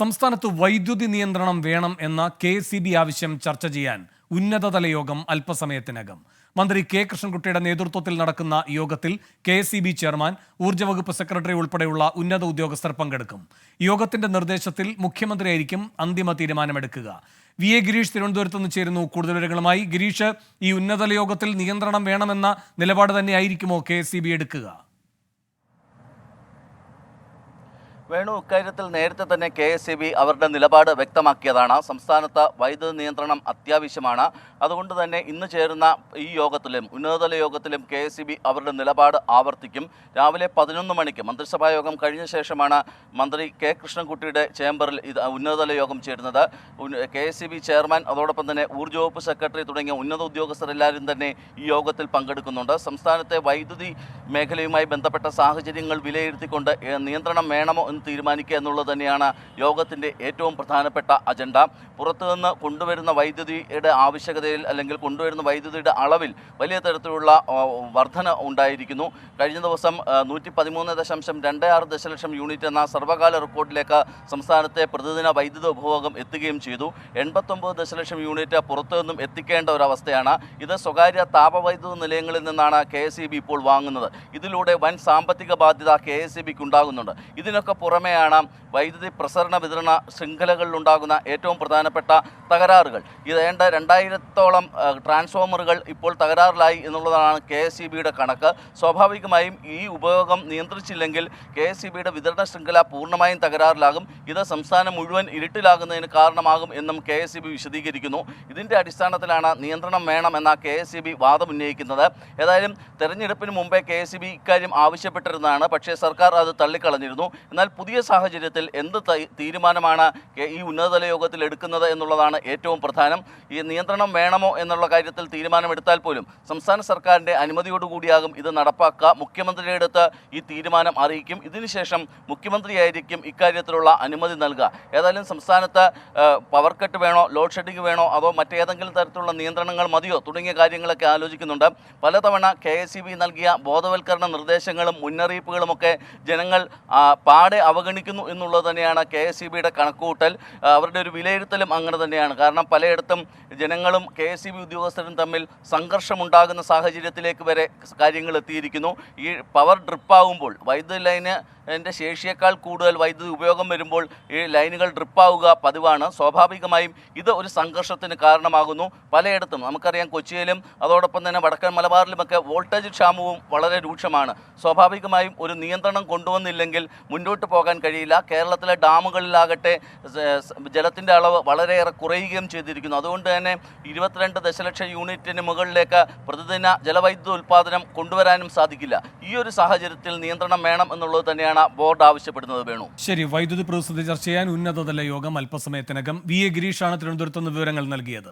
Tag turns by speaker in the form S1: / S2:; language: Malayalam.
S1: സംസ്ഥാനത്ത് വൈദ്യുതി നിയന്ത്രണം വേണം എന്ന കെ സി ബി ആവശ്യം ചർച്ച ചെയ്യാൻ ഉന്നതതല യോഗം അല്പസമയത്തിനകം. മന്ത്രി കെ കൃഷ്ണൻകുട്ടിയുടെ നേതൃത്വത്തിൽ നടക്കുന്ന യോഗത്തിൽ കെ സി ബി ചെയർമാൻ ഊർജ വകുപ്പ് സെക്രട്ടറി ഉൾപ്പെടെയുള്ള ഉന്നത ഉദ്യോഗസ്ഥർ പങ്കെടുക്കും. യോഗത്തിന്റെ നിർദ്ദേശത്തിൽ മുഖ്യമന്ത്രിയായിരിക്കും അന്തിമ തീരുമാനമെടുക്കുക. വി എ ഗിരീഷ് തിരുവനന്തപുരത്ത് നിന്ന് ചേരുന്നു. കൂടുതൽ വിവരങ്ങളുമായി ഗിരീഷ് ഈ ഉന്നതതല യോഗത്തിൽ നിയന്ത്രണം വേണമെന്ന നിലപാട് തന്നെയായിരിക്കുമോ കെ സി ബി എടുക്കുക?
S2: വേണു ഇക്കാര്യത്തിൽ നേരത്തെ തന്നെ കെ എസ് ബി അവരുടെ നിലപാട് വ്യക്തമാക്കിയതാണ്. സംസ്ഥാനത്ത് വൈദ്യുതി നിയന്ത്രണം അത്യാവശ്യമാണ്. അതുകൊണ്ട് തന്നെ ഇന്ന് ചേരുന്ന ഈ യോഗത്തിലും ഉന്നതതല യോഗത്തിലും കെ എസ് ബി അവരുടെ നിലപാട് ആവർത്തിക്കും. രാവിലെ പതിനൊന്ന് മണിക്ക് മന്ത്രിസഭാ യോഗം കഴിഞ്ഞ ശേഷമാണ് മന്ത്രി കെ കൃഷ്ണൻകുട്ടിയുടെ ചേംബറിൽ ഇത് ഉന്നതതല യോഗം ചേരുന്നത്. കെ എസ് ബി ചെയർമാൻ അതോടൊപ്പം തന്നെ ഊർജ വകുപ്പ് സെക്രട്ടറി തുടങ്ങിയ ഉന്നത ഉദ്യോഗസ്ഥരെല്ലാവരും തന്നെ ഈ യോഗത്തിൽ പങ്കെടുക്കുന്നുണ്ട്. സംസ്ഥാനത്തെ വൈദ്യുതി മേഖലയുമായി ബന്ധപ്പെട്ട സാഹചര്യങ്ങൾ വിലയിരുത്തിക്കൊണ്ട് നിയന്ത്രണം വേണമോ എന്ന് തീരുമാനിക്കുക എന്നുള്ളത് തന്നെയാണ് യോഗത്തിന്റെ ഏറ്റവും പ്രധാനപ്പെട്ട അജണ്ട. പുറത്തുനിന്ന് കൊണ്ടുവരുന്ന വൈദ്യുതിയുടെ ആവശ്യകതയിൽ അല്ലെങ്കിൽ കൊണ്ടുവരുന്ന വൈദ്യുതിയുടെ അളവിൽ വലിയ തരത്തിലുള്ള വർധന ഉണ്ടായിരിക്കുന്നു. കഴിഞ്ഞ ദിവസം നൂറ്റി പതിമൂന്ന് ദശാംശം രണ്ട് ആറ് ദശലക്ഷം യൂണിറ്റ് എന്ന സർവകാല റെക്കോർഡിലേക്ക് സംസ്ഥാനത്തെ പ്രതിദിന വൈദ്യുതി ഉപഭോഗം എത്തുകയും ചെയ്തു. എൺപത്തൊമ്പത് ദശലക്ഷം യൂണിറ്റ് പുറത്തുനിന്നും എത്തിക്കേണ്ട ഒരവസ്ഥയാണ്. ഇത് സ്വകാര്യ താപവൈദ്യുത നിലയങ്ങളിൽ നിന്നാണ് കെ ഇപ്പോൾ വാങ്ങുന്നത്. ഇതിലൂടെ വൻ സാമ്പത്തിക ബാധ്യത കെ എസ് ഉണ്ടാകുന്നുണ്ട്. ഇതിനൊക്കെ പുറമെയാണ് വൈദ്യുതി പ്രസരണ വിതരണ ശൃംഖലകളിൽ ഉണ്ടാകുന്ന ഏറ്റവും പ്രധാനപ്പെട്ട തകരാറുകൾ. ഇതേണ്ട രണ്ടായിരത്തോളം ട്രാൻസ്ഫോമറുകൾ ഇപ്പോൾ തകരാറിലായി എന്നുള്ളതാണ് കെ എസ് കണക്ക്. സ്വാഭാവികമായും ഈ ഉപയോഗം നിയന്ത്രിച്ചില്ലെങ്കിൽ കെ എസ് വിതരണ ശൃംഖല പൂർണമായും തകരാറിലാകും. ഇത് സംസ്ഥാനം മുഴുവൻ ഇരുട്ടിലാകുന്നതിന് കാരണമാകും എന്നും കെ എസ് വിശദീകരിക്കുന്നു. ഇതിന്റെ അടിസ്ഥാനത്തിലാണ് നിയന്ത്രണം വേണം എന്ന കെ എസ് വാദം ഉന്നയിക്കുന്നത്. ഏതായാലും തെരഞ്ഞെടുപ്പിന് മുമ്പേ കെ എസ് ഇക്കാര്യം ആവശ്യപ്പെട്ടിരുന്നതാണ്. പക്ഷേ സർക്കാർ അത് തള്ളിക്കളഞ്ഞിരുന്നു. എന്നാൽ പുതിയ സാഹചര്യത്തിൽ എന്ത് തീരുമാനമാണ് ഈ ഉന്നതതല യോഗത്തിൽ എടുക്കുന്നത് എന്നുള്ളതാണ് ഏറ്റവും പ്രധാനം. ഈ നിയന്ത്രണം വേണമോ എന്നുള്ള കാര്യത്തിൽ തീരുമാനമെടുത്താൽ പോലും സംസ്ഥാന സർക്കാരിന്റെ അനുമതിയോടുകൂടിയാകും ഇത് നടപ്പാക്കുക. മുഖ്യമന്ത്രിയുടെ അടുത്ത് ഈ തീരുമാനം അറിയിക്കും. ഇതിനുശേഷം മുഖ്യമന്ത്രിയായിരിക്കും ഇക്കാര്യത്തിലുള്ള അനുമതി നൽകുക. ഏതായാലും സംസ്ഥാനത്ത് പവർ കട്ട് വേണോ ലോഡ് ഷെഡിംഗ് വേണോ അതോ മറ്റേതെങ്കിലും തരത്തിലുള്ള നിയന്ത്രണങ്ങൾ മതിയോ തുടങ്ങിയ കാര്യങ്ങളൊക്കെ ആലോചിക്കുന്നുണ്ട്. പലതവണ കെ എസ് നൽകിയ ബോധവൽക്കരണ നിർദ്ദേശങ്ങളും മുന്നറിയിപ്പുകളുമൊക്കെ ജനങ്ങൾ പാടെ അവഗണിക്കുന്നു എന്നുള്ളത് തന്നെയാണ് കെ എസ് ഇ ബിയുടെ കണക്കുകൂട്ടൽ. അവരുടെ ഒരു വിലയിരുത്തലും അങ്ങനെ തന്നെയാണ്. കാരണം പലയിടത്തും ജനങ്ങളും കെ എസ് ഇ ബി ഉദ്യോഗസ്ഥരും തമ്മിൽ സംഘർഷമുണ്ടാകുന്ന സാഹചര്യത്തിലേക്ക് വരെ കാര്യങ്ങൾ എത്തിയിരിക്കുന്നു. ഈ പവർ ഡ്രിപ്പാകുമ്പോൾ വൈദ്യുതി ലൈന് എന്റെ ശേഷിയേക്കാൾ കൂടുതൽ വൈദ്യുതി ഉപയോഗം വരുമ്പോൾ ഈ ലൈനുകൾ ഡ്രിപ്പാവുക പതിവാണ്. സ്വാഭാവികമായും ഇത് ഒരു സംഘർഷത്തിന് കാരണമാകുന്നു. പലയിടത്തും നമുക്കറിയാം കൊച്ചിയിലും അതോടൊപ്പം തന്നെ വടക്കൻ മലബാറിലുമൊക്കെ വോൾട്ടേജ് ക്ഷാമവും വളരെ രൂക്ഷമാണ്. സ്വാഭാവികമായും ഒരു നിയന്ത്രണം കൊണ്ടുവന്നില്ലെങ്കിൽ മുന്നോട്ട് പോകാൻ കഴിയില്ല. കേരളത്തിലെ ഡാമുകളിലാകട്ടെ ജലത്തിന്റെ അളവ് വളരെയേറെ കുറയുകയും ചെയ്തിരിക്കുന്നു. അതുകൊണ്ട് തന്നെ ഇരുപത്തിരണ്ട് ദശലക്ഷം യൂണിറ്റിന് മുകളിലേക്ക് പ്രതിദിന ജലവൈദ്യുത ഉൽപ്പാദനം കൊണ്ടുവരാനും സാധിക്കില്ല. ഈ ഒരു സാഹചര്യത്തിൽ നിയന്ത്രണം വേണം എന്നുള്ളത് തന്നെയാണ് ബോർഡ് ആവശ്യപ്പെടുന്നത് വേണു.
S1: ശരി വൈദ്യുതി പ്രതിസന്ധി ചർച്ച ചെയ്യാൻ ഉന്നതതല യോഗം അല്പസമയത്തിനകം. വി എ ഗിരീഷാണ് തിരുവനന്തപുരത്ത് വിവരങ്ങൾ നൽകിയത്.